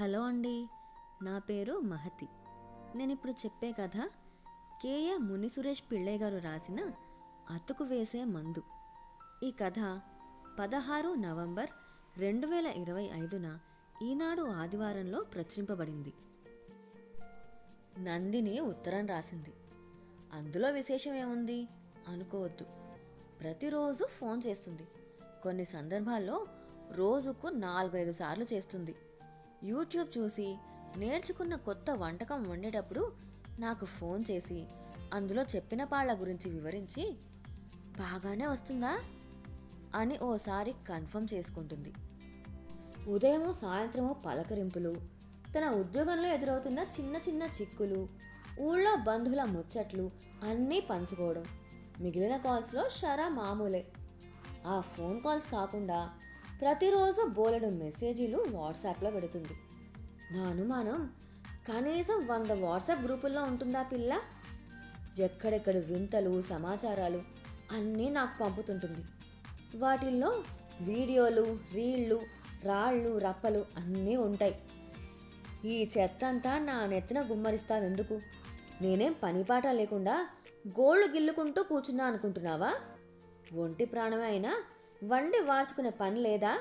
Hello అండి నా పేరు మహతి. నేను ఇప్పుడు చెప్పే కథ కేఏ ముని సురేష్ పిళ్ళయ్య గారు రాసిన అతుకు వేసే మందు. ఈ కథ పదహారు నవంబర్ రెండు వేల ఇరవై ఐదున ఈనాడు ఆదివారంలో ప్రచురింపబడింది. నందిని ఉత్తరం రాసింది. అందులో విశేషం ఏముంది? అనుకోవద్దు. ప్రతిరోజు ఫోన్ చేస్తుంది. కొన్ని సందర్భాల్లో రోజుకు నాలుగైదు సార్లు చేస్తుంది. యూట్యూబ్ చూసి నేర్చుకున్న కొత్త వంటకం వండేటప్పుడు నాకు ఫోన్ చేసి అందులో చెప్పిన పాళ్ళ గురించి వివరించి బాగానే వస్తుందా? అని ఓసారి కన్ఫర్మ్ చేసుకుంటుంది. ఉదయము సాయంత్రము పలకరింపులు తన ఉద్యోగంలో ఎదురవుతున్న చిన్న చిన్న చిక్కులు ఊళ్ళో బంధువుల ముచ్చట్లు అన్నీ పంచుకోవడం మిగిలిన కాల్స్లో షరా మామూలే. ఆ ఫోన్ కాల్స్ కాకుండా ప్రతిరోజు బోలెడు మెసేజీలు వాట్సాప్లో పెడుతుంది. నా అనుమానం కనీసం వంద వాట్సాప్ గ్రూపుల్లో ఉంటుందా పిల్ల? ఎక్కడెక్కడ వింతలు సమాచారాలు అన్నీ నాకు పంపుతుంటుంది. వాటిల్లో వీడియోలు రీళ్ళు రాళ్ళు రప్పలు అన్నీ ఉంటాయి. ఈ చెత్తంతా నా నెత్తిన గుమ్మరిస్తావెందుకు? నేనేం పనిపాట లేకుండా గోళ్ళు గిల్లుకుంటూ కూర్చున్నా అనుకుంటున్నావా? ఒంటి ప్రాణమే అయినా వండి వార్చుకునే పని లేదా?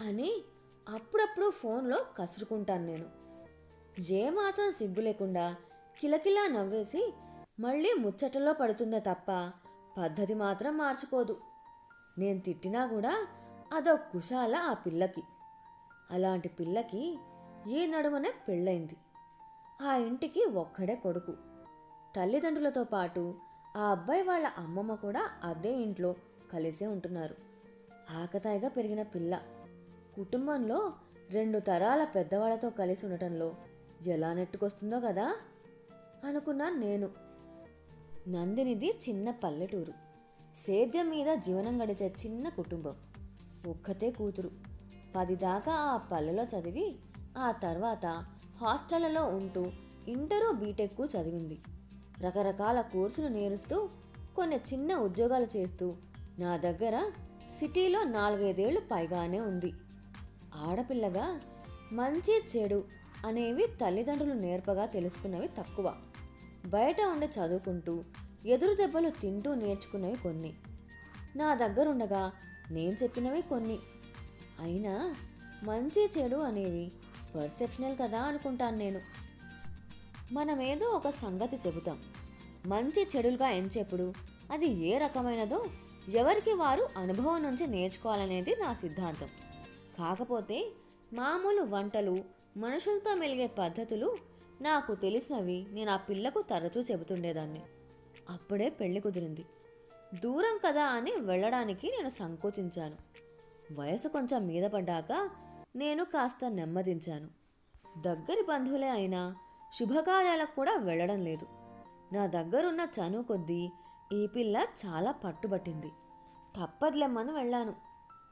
అని అప్పుడప్పుడు ఫోన్లో కసురుకుంటాను నేను. ఏ మాత్రం సిగ్గు లేకుండా కిలకిలా నవ్వేసి మళ్ళీ ముచ్చటలో పడుతుందే తప్ప పద్ధతి మాత్రం మార్చుకోదు. నేను తిట్టినా కూడా అదో కుశాల ఆ పిల్లకి. అలాంటి పిల్లకి ఈ నడుమనే పెళ్ళైంది ఆ ఇంటికి ఒక్కడే కొడుకు. తల్లిదండ్రులతో పాటు ఆ అబ్బాయి వాళ్ళ అమ్మమ్మ కూడా అదే ఇంట్లో. కలిసే ఉంటున్నారు. ఆకతాయిగా పెరిగిన పిల్ల. కుటుంబంలో రెండు తరాల పెద్దవాళ్ళతో కలిసి ఉండటంలో ఎలా నెట్టుకొస్తుందో కదా? అనుకున్నాను నేను. నందినిది చిన్న పల్లెటూరు. సేద్యం మీద జీవనం గడిచే చిన్న కుటుంబం. ఒక్కతే కూతురు. పది దాకా ఆ పల్లెలో చదివి ఆ తర్వాత హాస్టళ్ళలో ఉంటూ ఇంటరు బీటెక్ చదివింది. రకరకాల కోర్సులు నేరుస్తూ కొన్ని చిన్న ఉద్యోగాలు చేస్తూ నా దగ్గర సిటీలో నాలుగైదేళ్ళు పైగానే ఉంది. ఆడపిల్లగా మంచి చెడు అనేవి తల్లిదండ్రులు నేర్పగా తెలుసుకున్నవి తక్కువ. బయట ఉండి చదువుకుంటూ ఎదురు దెబ్బలు తింటూ నేర్చుకున్నవి కొన్ని. నా దగ్గరుండగా నేను చెప్పినవి కొన్ని. అయినా మంచి చెడు అనేవి పర్సెప్షనల్ కదా అనుకుంటాను నేను. మనమేదో ఒక సంగతి చెబుతాం. మంచి చెడులుగా ఎంచేప్పుడు అది ఏ రకమైనదో ఎవరికి వారు అనుభవం నుంచి నేర్చుకోవాలనేది నా సిద్ధాంతం. కాకపోతే మామూలు వంటలు మనుషులతో మెలిగే పద్ధతులు నాకు తెలిసినవి నేను ఆ పిల్లకు తరచూ చెబుతుండేదాన్ని. అప్పుడే పెళ్ళి కుదిరింది. దూరం కదా అని వెళ్ళడానికి నేను సంకోచించాను. వయసు కొంచెం మీద పడ్డాక నేను కాస్త నెమ్మదించాను. దగ్గరి బంధువులే అయినా శుభకార్యాలకు కూడా వెళ్ళడం లేదు. నా దగ్గరున్న చనువు కొద్దీ ఈ పిల్ల చాలా పట్టుబట్టింది. తప్పదులేమ్మని వెళ్ళాను.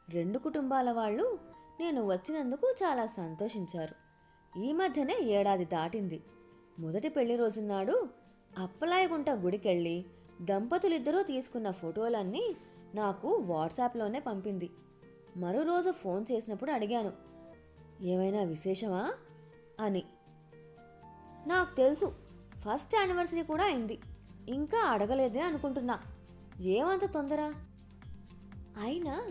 రెండు కుటుంబాల వాళ్ళు నేను వచ్చినందుకు చాలా సంతోషించారు. ఈ మధ్యనే ఏడాది దాటింది. మొదటి పెళ్ళి రోజునాడు అప్పలాయగుంట గుడికెళ్ళి దంపతులిద్దరూ తీసుకున్న ఫోటోలన్నీ నాకు వాట్సాప్లోనే పంపింది. మరో రోజు ఫోన్ చేసినప్పుడు అడిగాను. ఏమైనా విశేషమా? అని. నాకు తెలుసు. ఫస్ట్ యానివర్సరీ కూడా అయింది. ఇంకా అడగలేదే అనుకుంటున్నా. ఏమంత తొందర? అయినా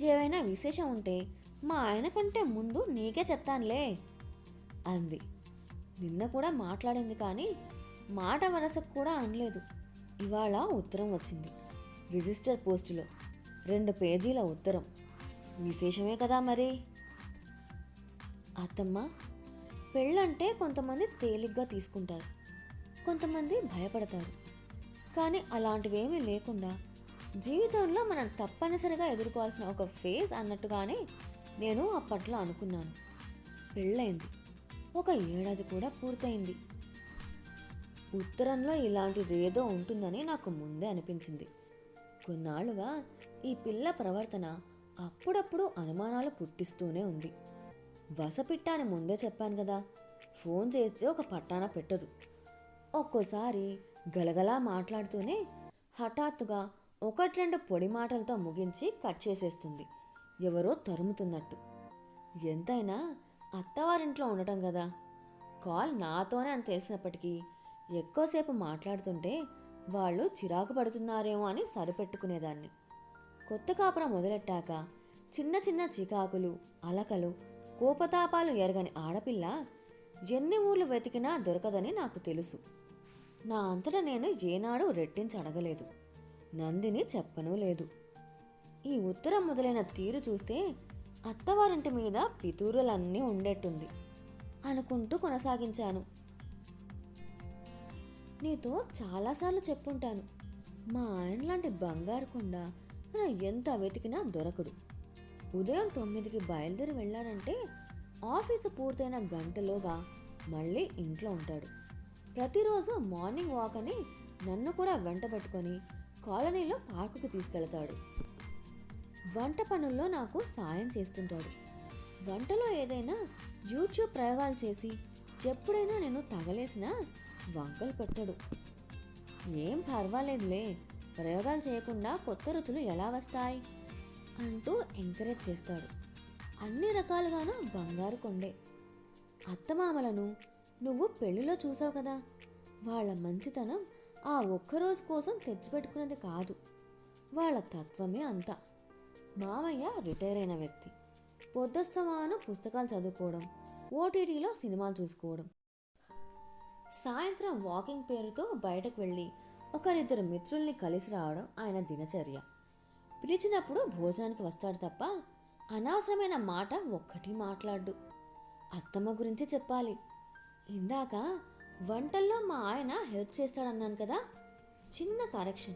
ఏవైనా విశేషం ఉంటే మా ఆయన కంటే ముందు నీకే చెప్తానులే అంది. నిన్న కూడా మాట్లాడింది కానీ మాట వరసకు కూడా అనలేదు. ఇవాళ ఉత్తరం వచ్చింది. రిజిస్టర్ పోస్టులో రెండు పేజీల ఉత్తరం. విశేషమే కదా మరి? అత్తమ్మ పెళ్ళంటే కొంతమంది తేలిగ్గా తీసుకుంటారు. కొంతమంది భయపడతారు. కానీ అలాంటివేమీ లేకుండా జీవితంలో మనం తప్పనిసరిగా ఎదుర్కోవాల్సిన ఒక ఫేజ్ అన్నట్టుగానే నేను అప్పట్లో అనుకున్నాను. పెళ్ళైంది. ఒక ఏడాది కూడా పూర్తయింది. ఉత్తరంలో ఇలాంటిది ఏదో ఉంటుందని నాకు ముందే అనిపించింది. కొన్నాళ్ళుగా ఈ పిల్ల ప్రవర్తన అప్పుడప్పుడు అనుమానాలు పుట్టిస్తూనే ఉంది. వసపిట్ట అని ముందే చెప్పాను కదా ఫోన్ చేస్తే ఒక పట్టాన పెట్టదు. ఒక్కోసారి గలగలా మాట్లాడుతూనే హఠాత్తుగా ఒకటి రెండు పొడి మాటలతో ముగించి కట్ చేసేస్తుంది. ఎవరో తరుముతున్నట్టు. ఎంతైనా అత్తవారింట్లో ఉండటం కదా. కాల్ నాతోనే అని తెలిసినప్పటికీ ఎక్కువసేపు మాట్లాడుతుంటే వాళ్ళు చిరాకు పడుతున్నారేమో అని సరిపెట్టుకునేదాన్ని. కొత్త కాపురం మొదలెట్టాక చిన్న చిన్న చికాకులు అలకలు కోపతాపాలు ఎరగని ఆడపిల్ల ఎన్ని ఊర్లు వెతికినా దొరకదని నాకు తెలుసు. నా అంతట నేను ఏనాడు రెట్టించి అడగలేదు. నందిని చెప్పనూ లేదు. ఈ ఉత్తరం మొదలైన తీరు చూస్తే అత్తవారింటి మీద పితూరులన్నీ ఉండేట్టుంది. అనుకుంటూ కొనసాగించాను. నీతో చాలాసార్లు చెప్పుంటాను. మా ఆయన లాంటి బంగారు కొండ మనం ఎంత వెతికినా దొరకడు. ఉదయం తొమ్మిదికి బయలుదేరి వెళ్ళాడంటే ఆఫీసు పూర్తయిన గంటలోగా మళ్ళీ ఇంట్లో ఉంటాడు. ప్రతిరోజు మార్నింగ్ వాక్ అని నన్ను కూడా వెంట పెట్టుకొని కాలనీలో పార్కుకు తీసుకెళ్తాడు. వంట పనుల్లో నాకు సాయం చేస్తుంటాడు. వంటలో ఏదైనా యూట్యూబ్ ప్రయోగాలు చేసి ఎప్పుడైనా నేను తగలేసినా వంకలు పెట్టడు. ఏం పర్వాలేదులే ప్రయోగాలు చేయకుండా కొత్త రుచులు ఎలా వస్తాయి? అంటూ ఎంకరేజ్ చేస్తాడు. అన్ని రకాలుగాను బంగారు కొండే. అత్తమామలను నువ్వు పెళ్ళిలో చూసావు కదా. వాళ్ళ మంచితనం ఆ ఒక్కరోజు కోసం తెచ్చిపెట్టుకున్నది కాదు. వాళ్ళ తత్వమే అంతా. మామయ్య రిటైర్ అయిన వ్యక్తి. పొద్దుస్తమాను పుస్తకాలు చదువుకోవడం ఓటీటీలో సినిమాలు చూసుకోవడం. సాయంత్రం వాకింగ్ పేరుతో బయటకు వెళ్ళి ఒకరిద్దరు మిత్రుల్ని కలిసి రావడం ఆయన దినచర్య. పిలిచినప్పుడు భోజనానికి వస్తాడు తప్ప అనవసరమైన మాట ఒక్కటి మాట్లాడు. అత్తమ్మ గురించి చెప్పాలి. ఇందాక వంటల్లో మా ఆయన హెల్ప్ చేస్తాడన్నాను కదా. చిన్న కరెక్షన్.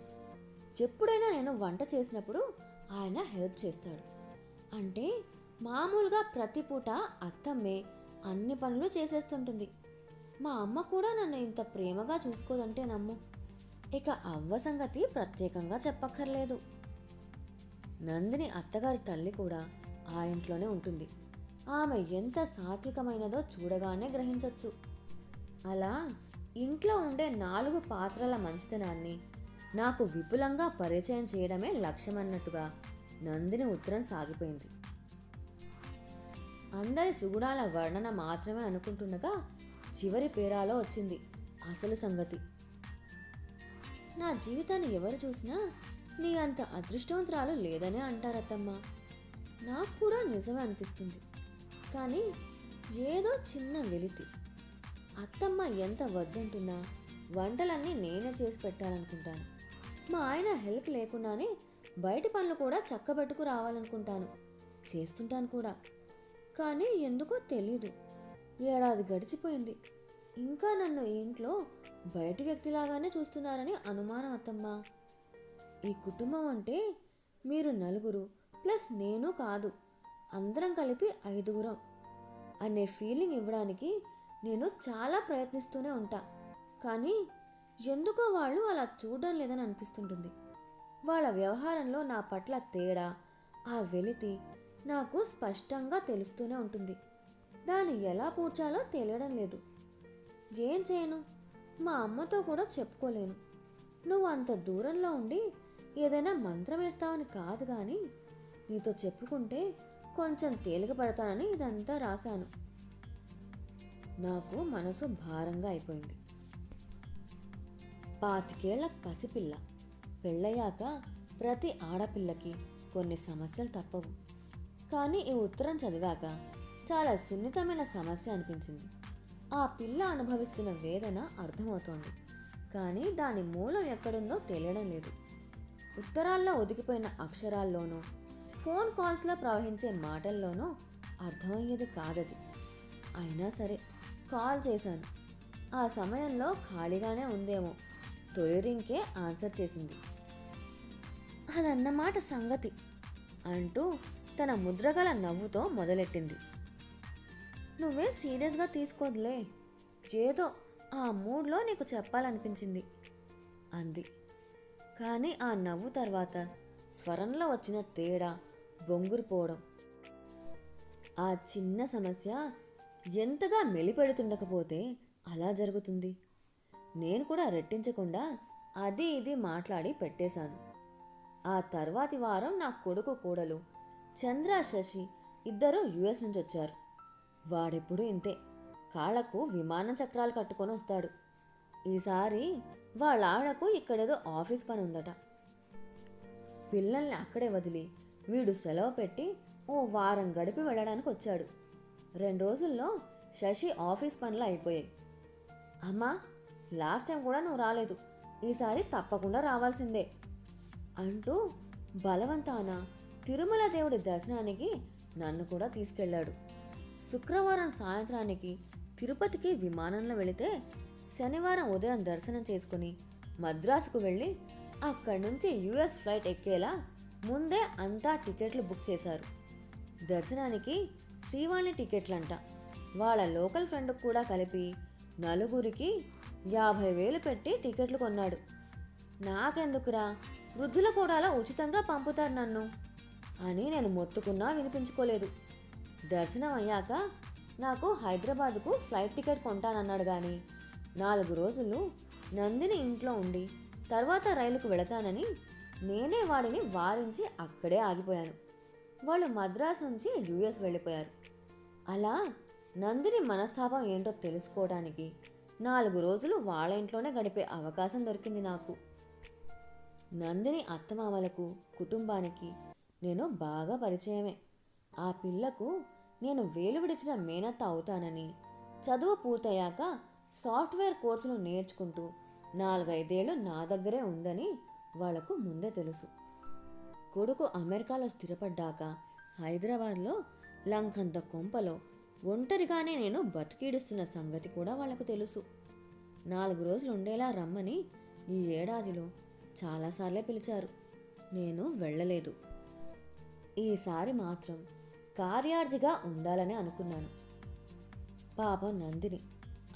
ఎప్పుడైనా నేను వంట చేసినప్పుడు ఆయన హెల్ప్ చేస్తాడు. అంటే మామూలుగా ప్రతి పూట అత్తమ్మే అన్ని పనులు చేసేస్తుంటుంది. మా అమ్మ కూడా నన్ను ఇంత ప్రేమగా చూసుకోదంటే నమ్ము. ఇక అవ్వ సంగతి ప్రత్యేకంగా చెప్పక్కర్లేదు. నందిని అత్తగారి తల్లి కూడా ఆ ఇంట్లోనే ఉంటుంది. ఆమె ఎంత సాత్వికమైనదో చూడగానే గ్రహించవచ్చు అలా ఇంట్లో ఉండే నాలుగు పాత్రల మంచితనాన్ని నాకు విపులంగా పరిచయం చేయడమే లక్ష్యమన్నట్టుగా నందిని ఉత్తరం సాగిపోయింది. అందరి సుగుణాల వర్ణన మాత్రమే అనుకుంటుండగా చివరి పేరాలో వచ్చింది అసలు సంగతి. నా జీవితాన్ని ఎవరు చూసినా నీ అంత అదృష్టవంతురాలు లేదనే అంటారత్తమ్మ. నాకు కూడా నిజమే అనిపిస్తుంది. కానీ ఏదో చిన్న వెలితి. అత్తమ్మ ఎంత వద్దంటున్నా వంటలన్నీ నేనే చేసి పెట్టాలనుకుంటాను. మా ఆయన హెల్ప్ లేకుండానే బయట పనులు కూడా చక్కబెట్టుకు రావాలనుకుంటాను. చేస్తుంటాను కూడా. కానీ ఎందుకో తెలీదు. ఏడాది గడిచిపోయింది. ఇంకా నన్ను ఇంట్లో బయటి వ్యక్తిలాగానే చూస్తున్నారని అనుమానం అత్తమ్మ. ఈ కుటుంబం అంటే మీరు నలుగురు ప్లస్ నేను కాదు. అందరం కలిపి ఐదుగురం అనే ఫీలింగ్ ఇవ్వడానికి నేను చాలా ప్రయత్నిస్తూనే ఉంటా. కానీ ఎందుకో వాళ్ళు అలా చూడడం లేదని అనిపిస్తుంటుంది. వాళ్ళ వ్యవహారంలో నా పట్ల తేడా ఆ వెలితి నాకు స్పష్టంగా తెలుస్తూనే ఉంటుంది. దాన్ని ఎలా పూడ్చాలో తెలియడం లేదు. ఏం చేయను? మా అమ్మతో కూడా చెప్పుకోలేను. నువ్వు అంత దూరంలో ఉండి ఏదైనా మంత్రం వేస్తావని కాదు కానీ నీతో చెప్పుకుంటే కొంచెం తేలిక పడతానని ఇదంతా రాశాను. నాకు మనసు భారంగా అయిపోయింది. పాతికేళ్ళ పసిపిల్ల. పెళ్ళయ్యాక ప్రతి ఆడపిల్లకి కొన్ని సమస్యలు తప్పవు. కానీ ఈ ఉత్తరం చదివాక చాలా సున్నితమైన సమస్య అనిపించింది. ఆ పిల్ల అనుభవిస్తున్న వేదన అర్థమవుతోంది. కానీ దాని మూలం ఎక్కడుందో తెలియడం లేదు. ఉత్తరాల్లో ఒదిగిపోయిన అక్షరాల్లోనూ ఫోన్ కాల్స్లో ప్రవహించే మాటల్లోనూ అర్థమయ్యేది కాదది. అయినా సరే కాల్ చేశాను. ఆ సమయంలో ఖాళీగానే ఉందేమో తొలిరింకే ఆన్సర్ చేసింది. అదన్నమాట సంగతి అంటూ తన ముద్రగల నవ్వుతో మొదలెట్టింది. నువ్వే సీరియస్గా తీసుకోదులే ఏదో ఆ మూడ్లో నీకు చెప్పాలనిపించింది అంది. కానీ ఆ నవ్వు తర్వాత స్వరంలో వచ్చిన తేడా బొంగురుపోవడం. ఆ చిన్న సమస్య ఎంతగా మెలిపెడుతుండకపోతే అలా జరుగుతుంది. నేను కూడా రెట్టించకుండా అది ఇది మాట్లాడి పెట్టేశాను. ఆ తర్వాతి వారం నా కొడుకు కోడలు చంద్ర శశి ఇద్దరూ యుఎస్ నుంచి వచ్చారు వాడెప్పుడు ఇంతే. కాళ్ళకు విమాన చక్రాలు కట్టుకొని వస్తాడు. ఈసారి వాళ్ళ ఆవిడకు ఇక్కడేదో ఆఫీస్ పని ఉందట పిల్లల్ని అక్కడే వదిలి వీడు సెలవు పెట్టి ఓ వారం గడిపి వెళ్ళడానికి వచ్చాడు. రెండు రోజుల్లో శశి ఆఫీస్ పనులు అయిపోయాయి. అమ్మా లాస్ట్ టైం కూడా నువ్వు రాలేదు. ఈసారి తప్పకుండా రావాల్సిందే అంటూ బలవంతాన తిరుమల దేవుడి దర్శనానికి నన్ను కూడా తీసుకెళ్ళాడు. శుక్రవారం సాయంత్రానికి తిరుపతికి విమానంలో వెళితే శనివారం ఉదయం దర్శనం చేసుకుని మద్రాసుకు వెళ్ళి అక్కడి నుంచి యుఎస్ ఫ్లైట్ ఎక్కేలా ముందే అంతా టికెట్లు బుక్ చేశారు. దర్శనానికి శ్రీవాణి టికెట్లంట. వాళ్ళ లోకల్ ఫ్రెండ్కి కూడా కలిపి నలుగురికి యాభై వేలు పెట్టి టికెట్లు కొన్నాడు. నాకెందుకురా? వృద్ధుల కూడాలో ఉచితంగా పంపుతారు నన్ను అని నేను మొత్తుకున్నా వినిపించుకోలేదు. దర్శనం అయ్యాక నాకు హైదరాబాద్కు ఫ్లైట్ టికెట్ కొంటానన్నాడు కానీ నాలుగు రోజులు నందిని ఇంట్లో ఉండి తర్వాత రైలుకు వెళతానని నేనే వాడిని వారించి అక్కడే ఆగిపోయాను. వాళ్ళు మద్రాసు నుంచి యుఎస్ వెళ్ళిపోయారు. అలా నందిని మనస్తాపం ఏంటో తెలుసుకోవడానికి నాలుగు రోజులు వాళ్ళ ఇంట్లోనే గడిపే అవకాశం దొరికింది నాకు. నందిని అత్తమామలకు కుటుంబానికి నేను బాగా పరిచయమే. ఆ పిల్లకు నేను వేలు విడిచిన మేనత్త అవుతానని చదువు పూర్తయ్యాక సాఫ్ట్వేర్ కోర్సులు నేర్చుకుంటూ నాలుగైదేళ్ళు నా దగ్గరే ఉందని వాళ్ళకు ముందే తెలుసు. కొడుకు అమెరికాలో స్థిరపడ్డాక హైదరాబాద్లో లంకంత కొంపలో ఒంటరిగానే నేను బతికీడుస్తున్న సంగతి కూడా వాళ్ళకు తెలుసు. నాలుగు రోజులు ఉండేలా రమ్మని ఈ ఏడాదిలో చాలాసార్లే పిలిచారు. నేను వెళ్ళలేదు. ఈసారి మాత్రం కార్యార్థిగా ఉండాలని అనుకున్నాను. పాపం నందిని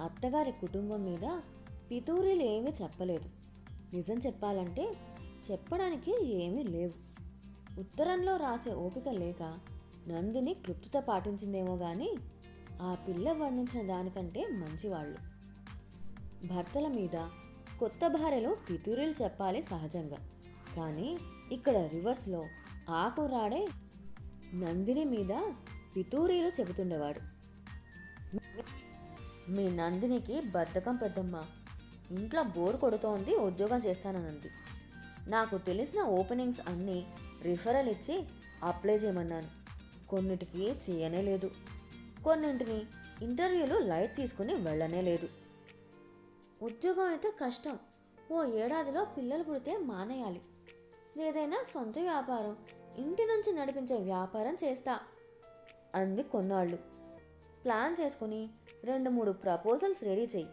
అత్తగారి కుటుంబం మీద పితూరీలు ఏమీ చెప్పలేదు. నిజం చెప్పాలంటే చెప్పడానికి ఏమీ లేవు. ఉత్తరంలో రాసే ఓపిక లేక నందిని క్లుప్తత పాటించిందేమో కానీ ఆ పిల్ల వర్ణించిన దానికంటే మంచివాళ్ళు. భర్తల మీద కొత్త భార్యలో పితూరీలు చెప్పాలి సహజంగా. కానీ ఇక్కడ రివర్స్లో ఆకురాడే నందిని మీద పితూరీలు చెబుతుండేవాడు. మీ నందినికి బద్ధకం పెద్దమ్మ. ఇంట్లో బోర్ కొడుతోంది ఉద్యోగం చేస్తానన్నది నాకు తెలిసిన ఓపెనింగ్స్ అన్నీ రిఫరల్ ఇచ్చి అప్లై చేయమన్నాను. కొన్నిటికి చేయనే లేదు. కొన్నింటిని ఇంటర్వ్యూలు లైట్ తీసుకుని వెళ్ళనే లేదు. ఉద్యోగం అయితే కష్టం. ఓ ఏడాదిలో పిల్లలు పుడితే మానేయాలి. ఏదైనా సొంత వ్యాపారం ఇంటి నుంచి నడిపించే వ్యాపారం చేస్తా అంది కొన్నాళ్ళు. ప్లాన్ చేసుకుని రెండు మూడు ప్రపోజల్స్ రెడీ చేయి.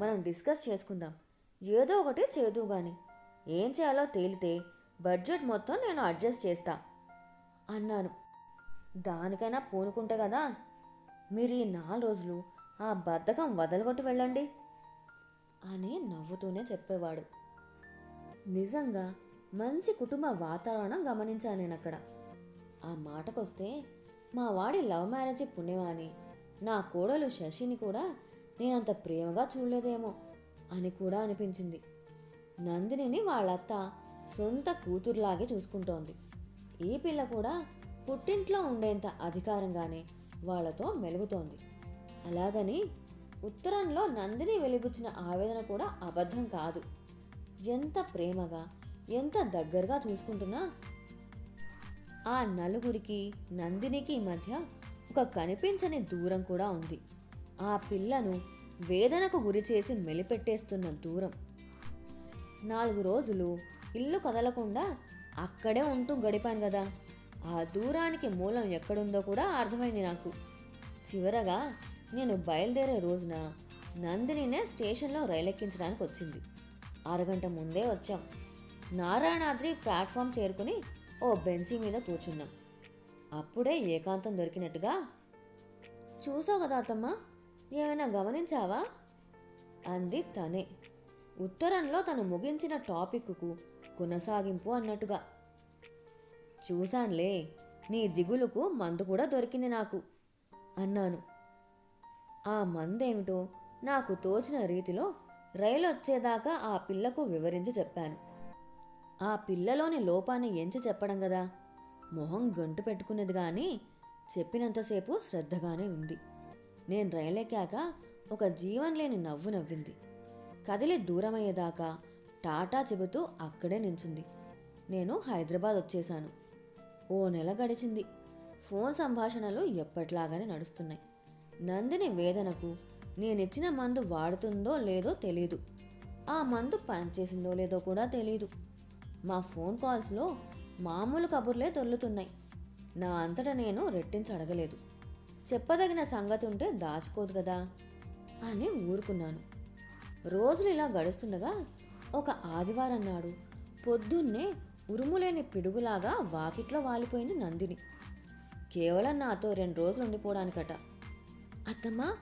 మనం డిస్కస్ చేసుకుందాం. ఏదో ఒకటి చేదు గాని. ఏం చేయాలో తేలితే బడ్జెట్ మొత్తం నేను అడ్జస్ట్ చేస్తా. అన్నాను. దానికైనా పూనుకుంటే కదా. మీరు ఈ నాలుగు రోజులు ఆ బద్ధకం వదలగొట్టి వెళ్ళండి అని నవ్వుతూనే చెప్పేవాడు. నిజంగా మంచి కుటుంబ వాతావరణం గమనించాను నేను అక్కడ ఆ మాటకొస్తే మా వాడి లవ్ మ్యారేజ్ పుణ్యమాని నా కోడలు శశిని కూడా నేనంత ప్రేమగా చూడలేదేమో అని కూడా అనిపించింది. నందినిని వాళ్ళత్త సొంత కూతురులాగే చూసుకుంటోంది. ఈ పిల్ల కూడా పుట్టింట్లో ఉండేంత అధికారంగానే వాళ్ళతో మెలుగుతోంది. అలాగని ఉత్తరంలో నందిని వెలిబుచ్చిన ఆవేదన కూడా అబద్ధం కాదు. ఎంత ప్రేమగా ఎంత దగ్గరగా చూసుకుంటున్నా ఆ నలుగురికి నందినికి మధ్య ఒక కనిపించని దూరం కూడా ఉంది. ఆ పిల్లను వేదనకు గురి చేసి మెలిపెట్టేస్తున్న దూరం. నాలుగు రోజులు ఇల్లు కదలకుండా అక్కడే ఉంటూ గడిపాను కదా ఆ దూరానికి మూలం ఎక్కడుందో కూడా అర్థమైంది నాకు. చివరగా నేను బయలుదేరే రోజున నందినినే స్టేషన్లో రైలెక్కించడానికి వచ్చింది. అరగంట ముందే వచ్చాం. నారాయణాద్రి ప్లాట్ఫామ్ చేరుకుని ఓ బెంచి మీద కూర్చున్నాం. అప్పుడే ఏకాంతం దొరికినట్టుగా చూసావు కదా అత్తమ్మా ఏమైనా గమనించావా? అంది తనే. ఉత్తరంలో తను ముగించిన టాపిక్కు కొనసాగింపు అన్నట్టుగా. చూశాన్లే నీ దిగులుకు మందు కూడా దొరికింది నాకు అన్నాను. ఆ మందేమిటో నాకు తోచిన రీతిలో రైలు వచ్చేదాకా ఆ పిల్లకు వివరించి చెప్పాను. ఆ పిల్లలోని లోపాన్ని ఎంచి చెప్పడం కదా మొహం గంటు పెట్టుకునేది కానీ చెప్పినంతసేపు శ్రద్ధగానే ఉంది. నేను రైలెక్కాక ఒక జీవం లేని నవ్వు నవ్వింది. కదిలి దూరమయ్యేదాకా టాటా చెబుతూ అక్కడే నించుంది. నేను హైదరాబాద్ వచ్చేశాను. ఓ నెల గడిచింది. ఫోన్ సంభాషణలు ఎప్పట్లాగానే నడుస్తున్నాయి. నందిని వేదనకు నేనిచ్చిన మందు వాడుతుందో లేదో తెలీదు. ఆ మందు పనిచేసిందో లేదో కూడా తెలీదు. మా ఫోన్ కాల్స్లో మామూలు కబుర్లే దొర్లుతున్నాయి నా అంతటా నేను రెట్టించి అడగలేదు చెప్పదగిన సంగతి ఉంటే దాచుకోదు కదా అని ఊరుకున్నాను. రోజులు ఇలా గడుస్తుండగా ఒక ఆదివారం నాడు పొద్దున్నే ఉరుములేని పిడుగులాగా వాకిట్లో వాలిపోయింది నందిని. కేవలం నాతో రెండు రోజులు ఉండిపోవడానికట అత్తమ్మా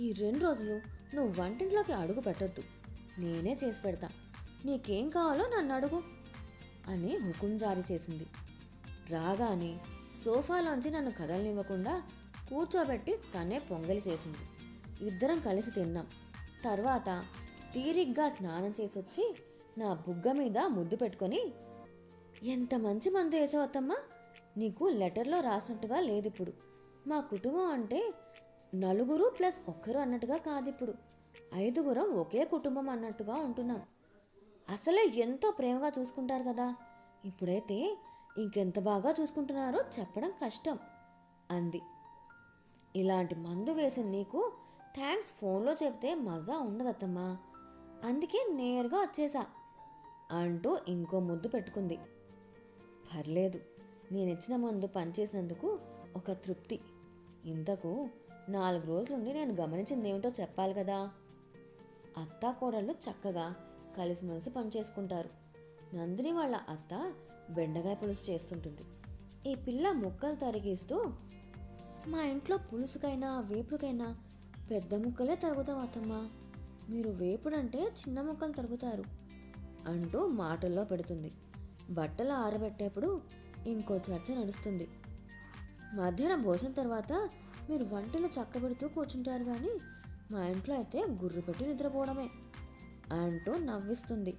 ఈ రెండు రోజులు నువ్వు వంటింట్లోకి అడుగు పెట్టొద్దు. నేనే చేసి పెడతా. నీకేం కావాలో నన్ను అడుగు అని హుకుం జారీ చేసింది. రాగానే సోఫాలోంచి నన్ను కదలనివ్వకుండా కూర్చోబెట్టి తనే పొంగలి చేసింది. ఇద్దరం కలిసి తిన్నాం. తర్వాత తీరిగ్గా స్నానం చేసి వచ్చి నా బుగ్గ మీద ముద్దు పెట్టుకొని ఎంత మంచి మందు వేసావు నీకు లెటర్లో రాసినట్టుగా లేదు ఇప్పుడు మా కుటుంబం అంటే నలుగురు ప్లస్ ఒక్కరు అన్నట్టుగా కాదు ఇప్పుడు ఐదుగురం ఒకే కుటుంబం అన్నట్టుగా ఉంటున్నాం. అసలే ఎంతో ప్రేమగా చూసుకుంటారు కదా. ఇప్పుడైతే ఇంకెంత బాగా చూసుకుంటున్నారో చెప్పడం కష్టం అంది. ఇలాంటి మందు వేసిన నీకు థ్యాంక్స్ ఫోన్లో చెప్తే మజా ఉండదత్తమ్మా. అందుకే నేరుగా వచ్చేసా అంటూ ఇంకో ముద్దు పెట్టుకుంది. పర్లేదు నేనిచ్చిన మందు పనిచేసినందుకు ఒక తృప్తి. ఇంతకు నాలుగు రోజులుండి నేను గమనించింది ఏమిటో చెప్పాలి కదా. అత్త కోడళ్ళు చక్కగా కలిసిమెలిసి పనిచేసుకుంటారు. నందిని వాళ్ళ అత్త బెండకాయ పులుసు చేస్తుంటుంది. ఈ పిల్ల ముక్కలు తరిగిస్తూ మా ఇంట్లో పులుసుకైనా వేపుడుకైనా పెద్ద ముక్కలే తరుగుతాం అత్తమ్మ. మీరు వేపుడంటే చిన్న ముక్కలు తరుగుతారు అంటూ మాటల్లో పెడుతుంది. బట్టలు ఆరబెట్టేప్పుడు ఇంకో చర్చ నడుస్తుంది. మధ్యాహ్నం భోజనం తర్వాత మీరు వంటలు చక్కబెడుతూ కూర్చుంటారు కానీ మా ఇంట్లో అయితే గుర్రు పెట్టి నిద్రపోవడమే అంటూ నవ్విస్తుంది.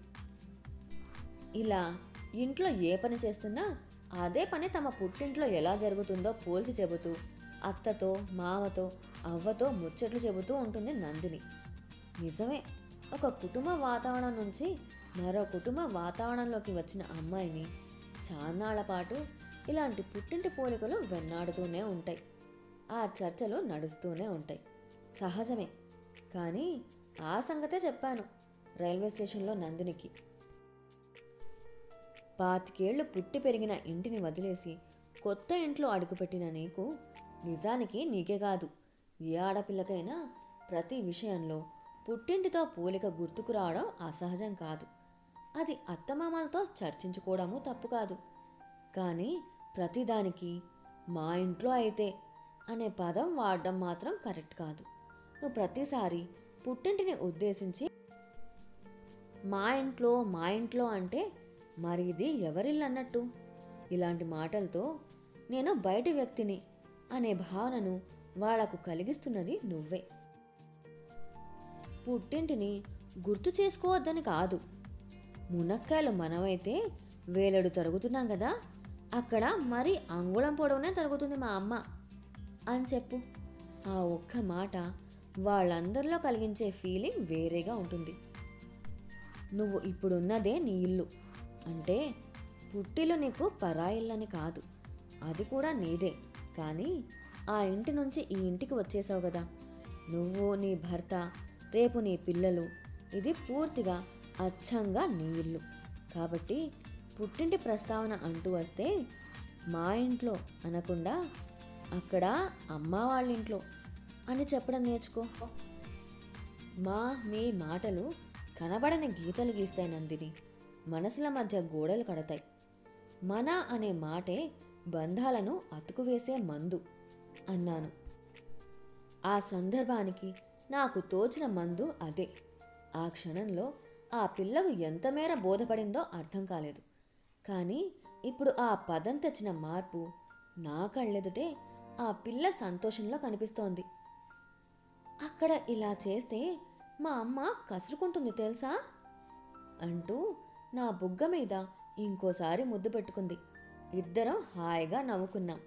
ఇలా ఇంట్లో ఏ పని చేస్తున్నా అదే పని తమ పుట్టింట్లో ఎలా జరుగుతుందో పోల్చి చెబుతూ అత్తతో మామతో అవ్వతో ముచ్చట్లు చెబుతూ ఉంటుంది నందిని. నిజమే ఒక కుటుంబ వాతావరణం నుంచి మరో కుటుంబ వాతావరణంలోకి వచ్చిన అమ్మాయిని చాన్నాళ్ళ పాటు ఇలాంటి పుట్టింటి పోలికలు వెన్నాడుతూనే ఉంటాయి. ఆ చర్చలు నడుస్తూనే ఉంటాయి. సహజమే కానీ ఆ సంగతే చెప్పాను రైల్వే స్టేషన్లో నందినికి. పాతికేళ్ళు పుట్టి పెరిగిన ఇంటిని వదిలేసి కొత్త ఇంట్లో అడుగుపెట్టిన నీకు నిజానికి నీకే కాదు. ఏ ఆడపిల్లకైనా ప్రతి విషయంలో పుట్టింటితో పోలిక గుర్తుకు రావడం అసహజం కాదు. అది అత్తమామలతో చర్చించుకోవడము తప్పు కాదు. కానీ ప్రతిదానికి మా ఇంట్లో అయితే అనే పదం వాడడం మాత్రం కరెక్ట్ కాదు. నువ్వు ప్రతిసారి పుట్టింటిని ఉద్దేశించి మా ఇంట్లో మా ఇంట్లో అంటే మరి ఇది ఎవరిల్లు అన్నట్టు ఇలాంటి మాటలతో నేను బయట వ్యక్తిని అనే భావనను వాళ్ళకు కలిగిస్తున్నది నువ్వే. పుట్టింటిని గుర్తు చేసుకోవద్దని కాదు. మునక్కాయలు మనమైతే వేలడు తరుగుతున్నాం కదా అక్కడ మరి అంగుళం పొడవునే తరుగుతుంది మా అమ్మ అని చెప్పు. ఆ ఒక్క మాట వాళ్ళందరిలో కలిగించే ఫీలింగ్ వేరేగా ఉంటుంది. నువ్వు ఇప్పుడున్నదే నీ ఇల్లు. అంటే పుట్టిల్లు నీకు పరాయిల్లని కాదు. అది కూడా నీదే. కానీ ఆ ఇంటి నుంచి ఈ ఇంటికి వచ్చేసావు కదా. నువ్వు నీ భర్త రేపు నీ పిల్లలు. ఇది పూర్తిగా అచ్చంగా నీ ఇల్లు. కాబట్టి పుట్టింటి ప్రస్తావన అంటూ వస్తే మా ఇంట్లో అనకుండా అక్కడ అమ్మ వాళ్ళ ఇంట్లో అని చెప్పడం నేర్చుకో. మా మీ మాటలు కనబడని గీతలు గీస్తాయి నందిని. మనసుల మధ్య గోడలు కడతాయి. మన అనే మాటే బంధాలను అతుకువేసే మందు అన్నాను. ఆ సందర్భానికి నాకు తోచిన మందు అదే. ఆ క్షణంలో ఆ పిల్లకు ఎంత మేర బోధపడిందో అర్థం కాలేదు. కానీ ఇప్పుడు ఆ పదం తెచ్చిన మార్పు నా కళ్ళెదుటే ఆ పిల్ల సంతోషంలో కనిపిస్తోంది. అక్కడ ఇలా చేస్తే మా అమ్మ కసురుకుంటుంది తెలుసా? అంటూ నా బుగ్గ మీద ఇంకోసారి ముద్దు పెట్టుకుంది. ఇద్దరం హాయిగా నవ్వుకున్నాం.